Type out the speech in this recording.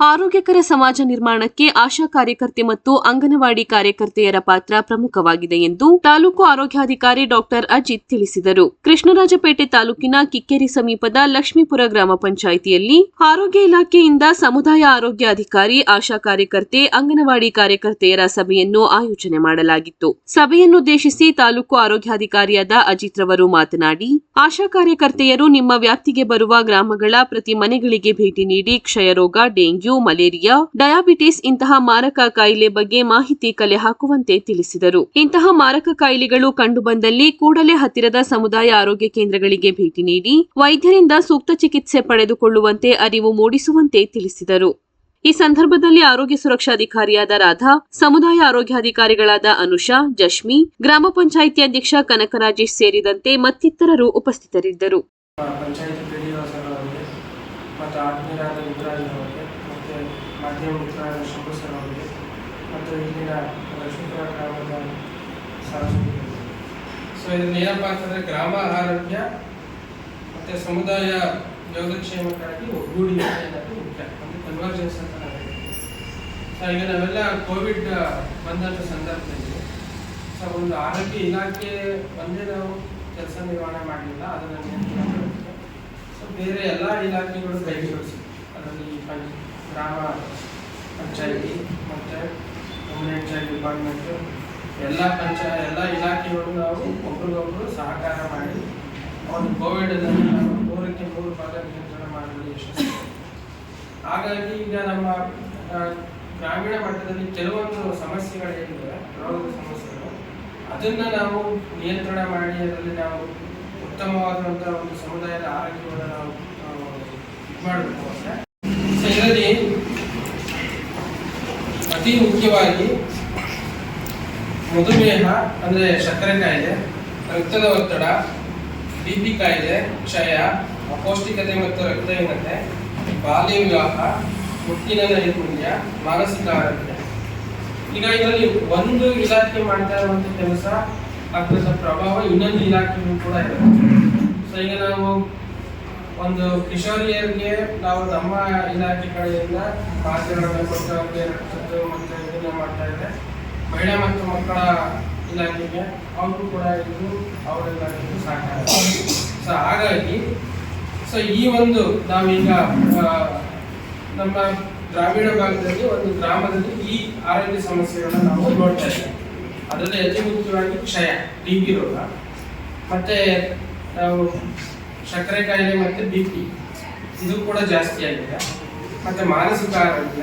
ಆರೋಗ್ಯಕರ ಸಮಾಜ ನಿರ್ಮಾಣಕ್ಕೆ ಆಶಾ ಕಾರ್ಯಕರ್ತೆ ಮತ್ತು ಅಂಗನವಾಡಿ ಕಾರ್ಯಕರ್ತೆಯರ ಪಾತ್ರ ಪ್ರಮುಖವಾಗಿದೆ ಎಂದು ತಾಲೂಕು ಆರೋಗ್ಯಾಧಿಕಾರಿ ಡಾಕ್ಟರ್ ಅಜಿತ್ ತಿಳಿಸಿದರು. ಕೃಷ್ಣರಾಜಪೇಟೆ ತಾಲೂಕಿನ ಕಿಕ್ಕೇರಿ ಸಮೀಪದ ಲಕ್ಷ್ಮೀಪುರ ಗ್ರಾಮ ಪಂಚಾಯಿತಿಯಲ್ಲಿ ಆರೋಗ್ಯ ಇಲಾಖೆಯಿಂದ ಸಮುದಾಯ ಆರೋಗ್ಯ ಅಧಿಕಾರಿ, ಆಶಾ ಕಾರ್ಯಕರ್ತೆ, ಅಂಗನವಾಡಿ ಕಾರ್ಯಕರ್ತೆಯರ ಸಭೆಯನ್ನು ಆಯೋಜನೆ ಮಾಡಲಾಗಿತ್ತು. ಸಭೆಯನ್ನುದ್ದೇಶಿಸಿ ತಾಲೂಕು ಆರೋಗ್ಯಾಧಿಕಾರಿಯಾದ ಅಜಿತ್ ರವರು ಮಾತನಾಡಿ, ಆಶಾ ಕಾರ್ಯಕರ್ತೆಯರು ನಿಮ್ಮ ವ್ಯಾಪ್ತಿಗೆ ಬರುವ ಗ್ರಾಮಗಳ ಪ್ರತಿ ಮನೆಗಳಿಗೆ ಭೇಟಿ ನೀಡಿ ಕ್ಷಯರೋಗ, ಡೆಂಗ್ಯೂ ಮಲೇರಿಯಾ, ಡಯಾಬಿಟಿಸ್ ಇಂತಹ ಮಾರಕ ಕಾಯಿಲೆ ಬಗ್ಗೆ ಮಾಹಿತಿ ಕಲೆ ಹಾಕುವಂತೆ ತಿಳಿಸಿದರು. ಇಂತಹ ಮಾರಕ ಕಾಯಿಲೆಗಳು ಕಂಡುಬಂದಲ್ಲಿ ಕೂಡಲೇ ಹತ್ತಿರದ ಸಮುದಾಯ ಆರೋಗ್ಯ ಕೇಂದ್ರಗಳಿಗೆ ಭೇಟಿ ನೀಡಿ, ವೈದ್ಯರಿಂದ ಸೂಕ್ತ ಚಿಕಿತ್ಸೆ ಪಡೆದುಕೊಳ್ಳುವಂತೆ ಅರಿವು ಮೂಡಿಸುವಂತೆ ತಿಳಿಸಿದರು. ಈ ಸಂದರ್ಭದಲ್ಲಿ ಆರೋಗ್ಯ ಸುರಕ್ಷಾಧಿಕಾರಿಯಾದ ರಾಧಾ, ಸಮುದಾಯ ಆರೋಗ್ಯಾಧಿಕಾರಿಗಳಾದ ಅನುಷಾ, ಜಶ್ಮಿ, ಗ್ರಾಮ ಪಂಚಾಯಿತಿ ಅಧ್ಯಕ್ಷ ಕನಕರಾಜೇಶ್ ಸೇರಿದಂತೆ ಮತ್ತಿತರರು ಉಪಸ್ಥಿತರಿದ್ದರು ಪಂಚಾಯತ್ ಪಿ ಡಿ ಸರ್ ಅವರಿಗೆ ಮತ್ತು ಆತ್ಮೀಯರಾದ ಯುವರಾಜ್ ಅವರಿಗೆ ಮತ್ತು ಮಾಧ್ಯಮ ಮಿತ್ರರಾದ ಶಂಭು ಅವರಿಗೆ ಮತ್ತು ಇಲ್ಲಿನ ಲಕ್ಷ್ಮೀಪುರ ಗ್ರಾಮದ ಸಾರ್ವಜನಿಕರಿಗೆ ಸೊ ಇದು ಏನಪ್ಪ ಅಂತಂದರೆ ಗ್ರಾಮ ಆರೋಗ್ಯ ಮತ್ತು ಸಮುದಾಯ ಯೋಗಕ್ಷೇಮಕ್ಕಾಗಿ ಒಗ್ಗೂಡಿ ಅನ್ನೋದು ಮುಖ್ಯ. ಅಂದರೆ ಕನ್ವರ್ಜೆನ್ಸ್ ಅಂತ ನಾವು ಹೇಳ್ತೀವಿ. ಸೊ ಈಗ ನಾವೆಲ್ಲ ಕೋವಿಡ್ ಬಂದಂಥ ಸಂದರ್ಭದಲ್ಲಿ ಸೊ, ಒಂದು ಆರೋಗ್ಯ ಇಲಾಖೆ ಒಂದೇ ನಾವು ಕೆಲಸ ನಿರ್ವಹಣೆ ಮಾಡಲಿಲ್ಲ. ಅದನ್ನು ಬೇರೆ ಎಲ್ಲ ಇಲಾಖೆಗಳು ಕೈಗೊಳಿಸಿ ಅದರಲ್ಲಿ ಪಂಚ, ಗ್ರಾಮ ಪಂಚಾಯಿತಿ ಮತ್ತು ಚೈಲ್ಡ್ ಡಿಪಾರ್ಟ್ಮೆಂಟು ಎಲ್ಲ ಪಂಚಾಯ ಎಲ್ಲ ಇಲಾಖೆಗಳು ನಾವು ಒಬ್ರಿಗೊಬ್ರು ಸಹಕಾರ ಮಾಡಿ ಒಂದು ಕೋವಿಡ್ ಮೂರಕ್ಕೆ ನೂರು ಭಾಗ ನಿಯಂತ್ರಣ ಮಾಡಲು ಹಾಗಾಗಿ ಈಗ ನಮ್ಮ ಗ್ರಾಮೀಣ ಮಟ್ಟದಲ್ಲಿ ಕೆಲವೊಂದು ಸಮಸ್ಯೆಗಳೇನಿದೆ ರೋಗದ ಸಮಸ್ಯೆಗಳು. ಅದನ್ನ ನಾವು ನಿಯಂತ್ರಣ ಮಾಡಿ, ಅದರಲ್ಲಿ ನಾವು ಉತ್ತಮವಾದಂಥ ಒಂದು ಸಮುದಾಯದ ಆರೋಗ್ಯವನ್ನು ನಾವು ಮಾಡಬೇಕು ಅಂದರೆ ಇದರಲ್ಲಿ ಅತಿ ಮುಖ್ಯವಾಗಿ ಮಧುಮೇಹ, ಅಂದ್ರೆ ಸಕ್ಕರೆ ಕಾಯಿಲೆ, ರಕ್ತದ ಒತ್ತಡ, ಬಿ ಪಿ ಕಾಯಿಲೆ, ಕ್ಷಯ, ಅಪೌಷ್ಟಿಕತೆ ಮತ್ತು ರಕ್ತಹೀನತೆ, ಬಾಲ್ಯ ವಿವಾಹ, ಮುಟ್ಟಿನ ನೈಪುಣ್ಯ ಮಾನಸಿಕ ಆರೋಗ್ಯ. ಈಗ ಇದರಲ್ಲಿ ಒಂದು ಇಲಾಖೆ ಮಾಡ್ತಾ ಇರುವಂತ ಕೆಲಸ ಅದರ ಪ್ರಭಾವ ಇನ್ನೊಂದು ಇಲಾಖೆಯೂ ಕೂಡ ಇದೆ. ಸೊ ಈಗ ನಾವು ಒಂದು ಕಿಶೋರಿಯರಿಗೆ ನಾವು ನಮ್ಮ ಇಲಾಖೆ ಕಡೆಯಿಂದ ಮಾಧ್ಯಮಗಳನ್ನು ಕೊಟ್ಟು ಅವ್ರಿಗೆ ಮತ್ತು ಇದನ್ನ ಮಾಡ್ತಾ ಇದೆ. ಮಹಿಳಾ ಮತ್ತು ಮಕ್ಕಳ ಇಲಾಖೆಗೆ ಅವ್ರಿಗೂ ಕೂಡ ಇದು ಅವರ ಇಲಾಖೆಗೂ ಸಹಕಾರ. ಸೊ ಹಾಗಾಗಿ ಸೊ ಈ ಒಂದು ನಾವೀಗ ನಮ್ಮ ಗ್ರಾಮೀಣ ಭಾಗದಲ್ಲಿ ಒಂದು ಗ್ರಾಮದಲ್ಲಿ ಈ ಆರೋಗ್ಯ ಸಮಸ್ಯೆಗಳನ್ನ ನಾವು ನೋಡ್ತಾ ಇದ್ದೇವೆ. ಅದರಲ್ಲಿ ಅತಿ ಮುಖ್ಯವಾಗಿ ಕ್ಷಯ ಬಿಪಿ ಬಿ ರೋಗ. ಮತ್ತೆ, ನಾವು ಸಕ್ಕರೆ ಕಾಯಿಲೆ ಮತ್ತೆ ಬಿ ಪಿ, ಇದು ಕೂಡ ಜಾಸ್ತಿ ಆಗಿದೆ. ಮತ್ತೆ ಮಾನಸಿಕ ಆರೋಗ್ಯ